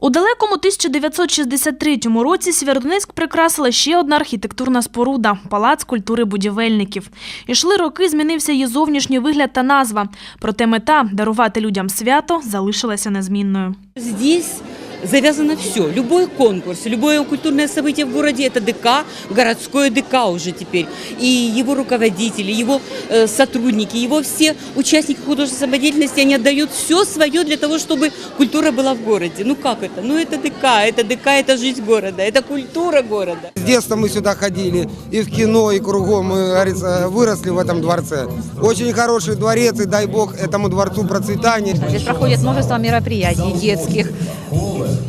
У далекому 1963 році Сєвєродонецьк прикрасила ще одна архітектурна споруда – Палац культури будівельників. Ішли роки, змінився її зовнішній вигляд та назва. Проте мета – дарувати людям свято – залишилася незмінною. Здесь завязано все. Любой конкурс, любое культурное событие в городе – это ДК, городское ДК уже теперь. И его руководители, его э, сотрудники, его все участники художественной самодеятельности, они отдают все свое для того, чтобы культура была в городе. Ну как это? Ну это ДК, это ДК, это жизнь города, это культура города. С детства мы сюда ходили, и в кино, и кругом, мы, говорится, выросли в этом дворце. Очень хороший дворец, и дай бог этому дворцу процветания. Здесь проходит множество мероприятий детских,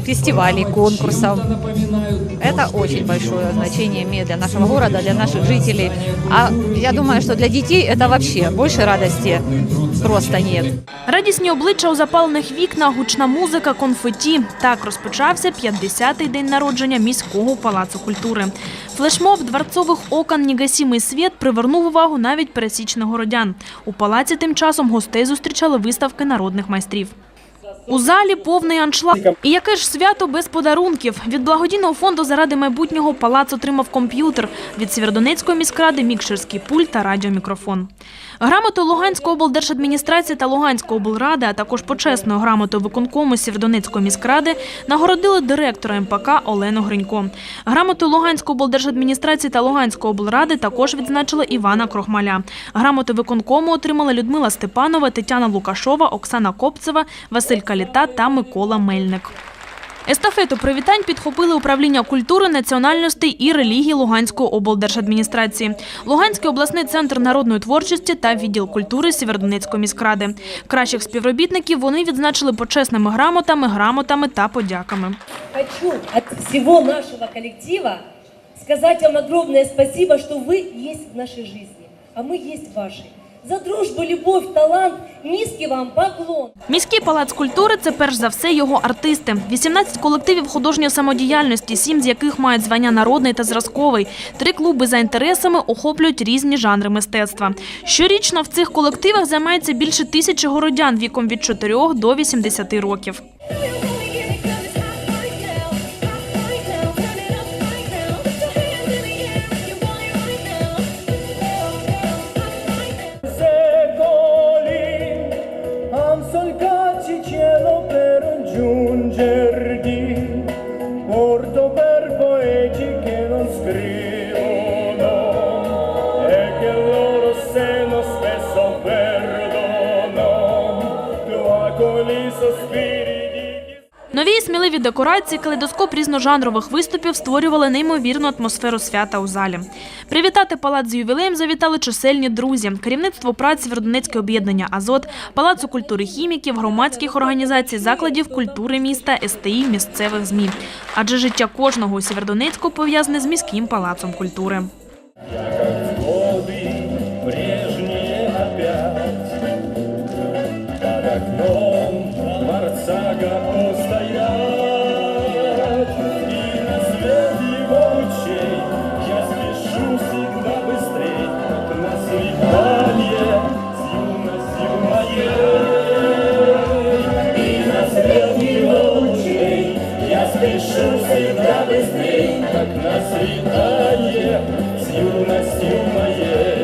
фестивалей, конкурсов. Это очень большое значение имеет для нашего города, для наших жителей. А я думаю, что для детей это вообще больше радости просто нет. Радісні обличчя у запалених вікнах, гучна музика, конфеті. Так розпочався 50-й день народження міського палацу культури. Флешмоб дворцових окон «Негасімий світ» привернув увагу навіть пересічних городян. У палаці тим часом гостей зустрічали виставки народних майстрів. У залі повний аншлаг. І яке ж свято без подарунків? Від благодійного фонду заради майбутнього палац отримав комп'ютер. Від Сєвєродонецької міськради – мікшерський пульт та радіомікрофон. Грамоту Луганської облдержадміністрації та Луганської облради, а також почесною грамотою виконкому Сєвєродонецької міськради нагородили директора МПК Олену Гринько. Грамотою Луганської облдержадміністрації та Луганської облради також відзначили Івана Крохмаля. Грамоти виконкому отримали Людмила Степанова, Тетяна Лукашова, Оксана Копцева, Василь Каліта та Микола Мельник. Естафету привітань підхопили управління культури, національностей і релігії Луганської облдержадміністрації, Луганський обласний центр народної творчості та відділ культури Сєвєродонецької міськради. Кращих співробітників вони відзначили почесними грамотами, грамотами та подяками. Хочу от всего нашего коллектива сказать вам огромное спасибо, что вы есть в нашей жизни, а мы есть в вашей. За дружбу, любовь, талант, низкий вам поклон. Міський палац культури – це перш за все його артисти. 18 колективів художньої самодіяльності, сім з яких мають звання народний та зразковий. Три клуби за інтересами охоплюють різні жанри мистецтва. Щорічно в цих колективах займається більше тисячі городян віком від 4 до 80 років. Нові сміливі декорації, калейдоскоп різножанрових виступів створювали неймовірну атмосферу свята у залі. Привітати палац з ювілеєм завітали чисельні друзі, керівництво праці Вердонецьке об'єднання Азот, Палацу культури хіміків, громадських організацій, закладів культури міста, СТІ, місцевих ЗМІ. Адже життя кожного у Сєвєродонецьку пов'язане з міським палацом культури. Скажу всегда быстрей, как на свидание С юностью моей